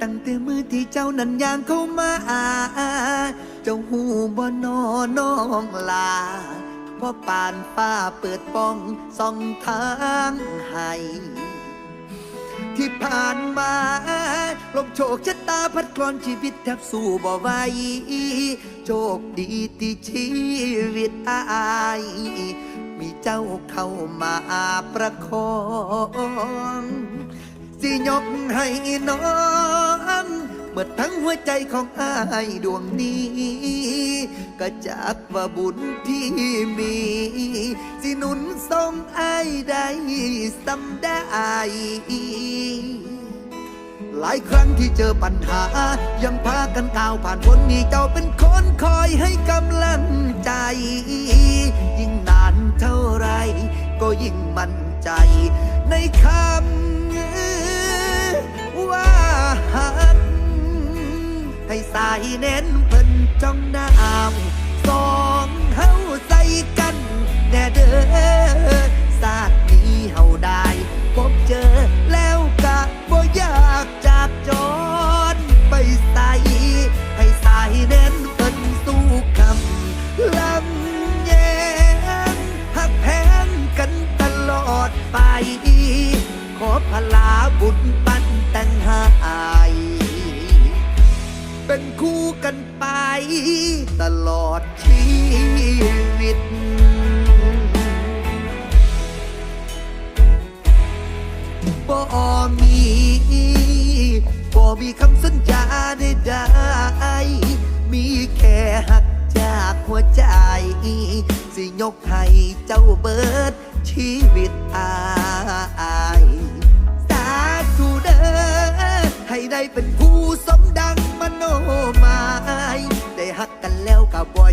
ตั้งแต่มื้อที่เจ้านั้นย่างเข้ามา เจ้าหูบ่นอน้องลาเพราะป่านฟ้าเปิดป้องส่องทางให้ที่ผ่านมาลมโชคชะตาพัดกลอนชีวิตแทบสู้บ่ไหวโชคดีที่ชีวิตอาย มีเจ้าเข้ามาประคอง สิยกให้น้องเมื่อทั้งหัวใจของอายดวงนี้ ก็จากว่าบุญที่มี สิหนุนทรงอายได้สำได้หลายครั้งที่เจอปัญหา ยังพากันก้าวผ่านพ้นนี้เจ้าเป็นคนคอยให้กำลังใจ ยิ่งนานเท่าไร ก็ยิ่งมั่นใจในคำ ให้สายเน้นเพิ่นจ้องดาวสอง ตลอดชีวิต บ่มีบ่มีคำสัญญาใดๆมีแค่หักจากหัวใจ สิยกให้เจ้าเบิดชีวิตอาย สาธุเด้อให้ได้เป็น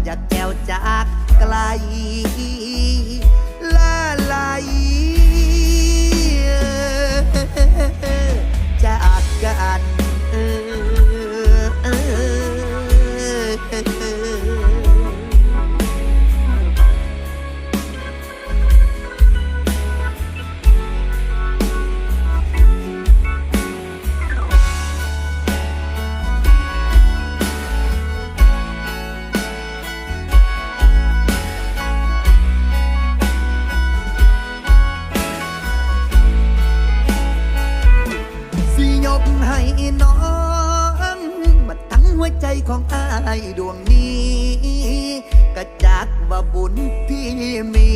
อยากแก้วจากไกลล ของอายดวงนี้ก็จักว่าบุญที่มี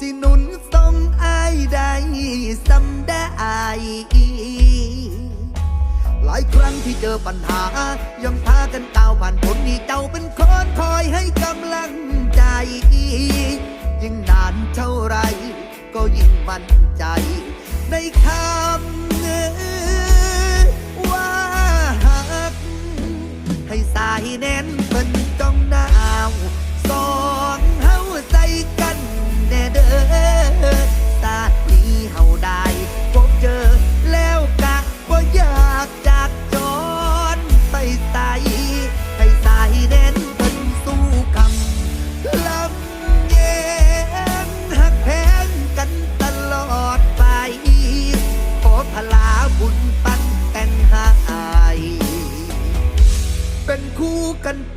สิหนุนทรงอายได้สำได้หลายครั้งที่เจอปัญหา ยังพากันก้าวผ่านพ้นนี้เจ้าเป็นคนคอยให้กำลังใจ ยิ่งนานเท่าไร ก็ยิ่งมั่นใจในคำ พิ่น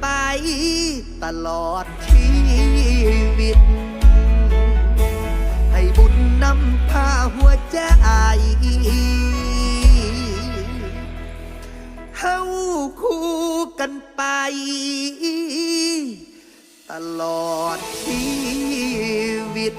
ไปตลอดชีวิต ให้บุญนำพาหัวใจเฮาคู่กันไป ตลอดชีวิต